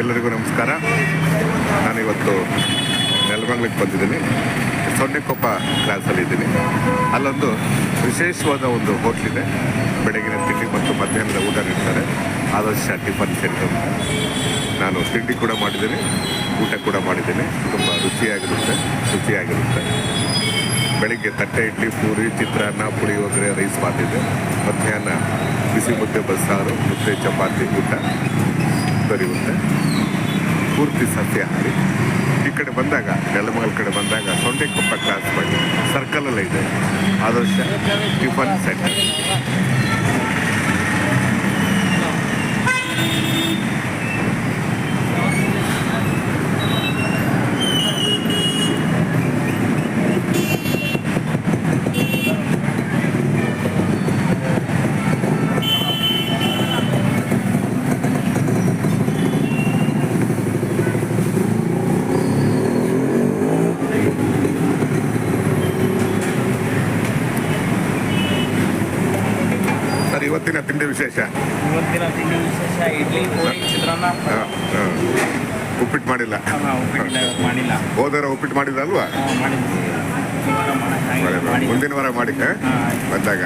ಎಲ್ಲರಿಗೂ ನಮಸ್ಕಾರ. ನಾನಿವತ್ತು ನೆಲಮಂಗ್ಲಕ್ಕೆ ಬಂದಿದ್ದೀನಿ. ಸೊನ್ನೆಕೊಪ್ಪ ಕ್ಲಾಸಲ್ಲಿದ್ದೀನಿ ಅಲ್ಲೊಂದು ವಿಶೇಷವಾದ ಒಂದು ಹೋಟ್ಲಿದೆ ಬೆಳಗಿನ ತಿಂಡಿ ಮತ್ತು ಮಧ್ಯಾಹ್ನದ ಊಟ ನೀಡ್ತಾರೆ. ಆದರ್ಶ ಟಿಫನ್ ಸೆಂಟರ್ ನಾನು ತಿಂಡಿ ಕೂಡ ಮಾಡಿದ್ದೀನಿ. ಊಟ ಕೂಡ ಮಾಡಿದ್ದೀನಿ. ತುಂಬ ರುಚಿಯಾಗಿರುತ್ತೆ ರುಚಿಯಾಗಿರುತ್ತೆ ಬೆಳಿಗ್ಗೆ ತಟ್ಟೆ ಇಡ್ಲಿ ಪೂರಿ, ಚಿತ್ರಾನ್ನ, ಪುಳಿಯೋಗರೆ ರೈಸ್ ಬಾತಿದೆ. ಮಧ್ಯಾಹ್ನ ಬಿಸಿ ಮುದ್ದೆ ಬಸ್ಸಾರು, ಮುದ್ದೆ ಚಪಾತಿ, ಊಟ. ದೊರೆಯುತ್ತೆ. ಪೂರ್ತಿ ಸಸ್ಯಾಹಾರಿ ಈ ಕಡೆ ಬಂದಾಗ, ನೆಲಮಂಗಲ ಕಡೆ ಬಂದಾಗ ಸೊಂಡೆಕೊಪ್ಪ ಕ್ರಾಸ್ ಮಾಡಿ ಸರ್ಕಲಲ್ಲೇ ಇದೆ. ಆದರ್ಶ ಟಿಫನ್ ಸೆಂಟರ್ ಇವತ್ತಿನ ತಿಂಡಿ ವಿಶೇಷ ಇವತ್ತಿನ ತಿಂಡಿ ವಿಶೇಷ ಇಡ್ಲಿ ಪೂರಿ ಚಿತ್ರಾನ್ನ. ಉಪ್ಪಿಟ್ಟು ಮಾಡಿಲ್ಲ? ಮಾಡಿಲ್ಲ. ಹೋದರ ಉಪ್ಪಿಟ್ಟು ಮಾಡಿಲ್ಲ ಅಲ್ವಾ. ಮುಂದಿನ ವಾರ ಮಾಡಿ ಬಂದಾಗ.